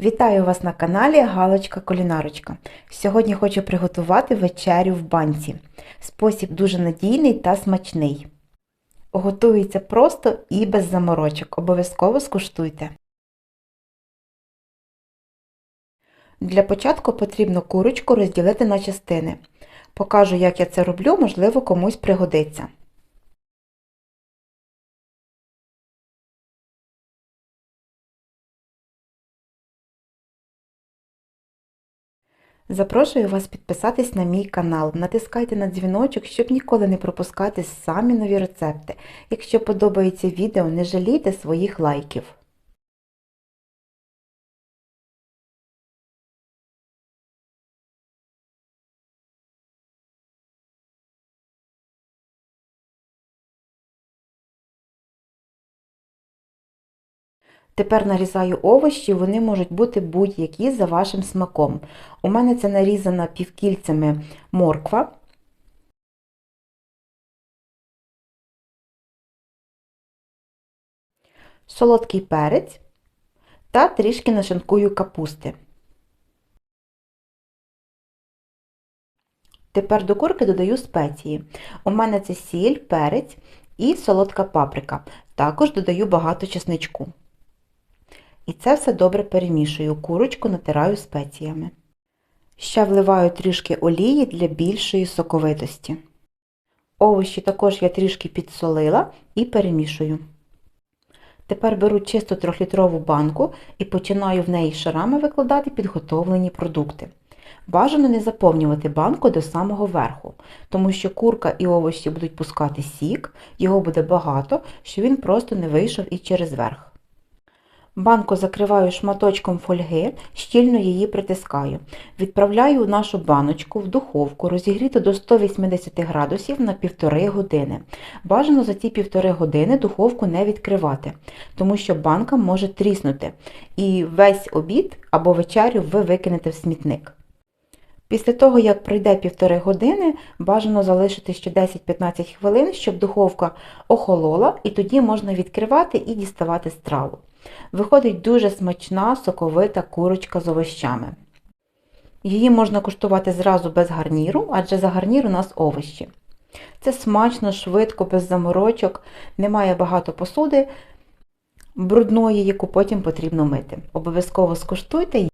Вітаю вас на каналі Галочка Кулінарочка. Сьогодні хочу приготувати вечерю в банці. Спосіб дуже надійний та смачний. Готується просто і без заморочок. Обов'язково скуштуйте. Для початку потрібно курочку розділити на частини. Покажу, як я це роблю, можливо, комусь пригодиться. Запрошую вас підписатись на мій канал, натискайте на дзвіночок, щоб ніколи не пропускати самі нові рецепти. Якщо подобається відео, не жалійте своїх лайків. Тепер нарізаю овочі, вони можуть бути будь-які за вашим смаком. У мене це нарізана півкільцями морква. Солодкий перець та трішки нашинкую капусти. Тепер до курки додаю спеції. У мене це сіль, перець і солодка паприка. Також додаю багато чесничку. І це все добре перемішую, курочку натираю спеціями. Ще вливаю трішки олії для більшої соковитості. Овочі також я трішки підсолила і перемішую. Тепер беру чисту 3-літрову банку і починаю в неї шарами викладати підготовлені продукти. Бажано не заповнювати банку до самого верху, тому що курка і овочі будуть пускати сік, його буде багато, що він просто не вийшов і через верх. Банку закриваю шматочком фольги, щільно її притискаю. Відправляю нашу баночку в духовку, розігріту до 180 градусів на 1,5 години. Бажано за ці 1,5 години духовку не відкривати, тому що банка може тріснути, і весь обід або вечерю ви викинете в смітник. Після того, як пройде півтори години, бажано залишити ще 10-15 хвилин, щоб духовка охолола, і тоді можна відкривати і діставати страву. Виходить дуже смачна соковита курочка з овощами. Її можна куштувати зразу без гарніру, адже за гарнір у нас овощі. Це смачно, швидко, без заморочок, немає багато посуди брудної, яку потім потрібно мити. Обов'язково скуштуйте,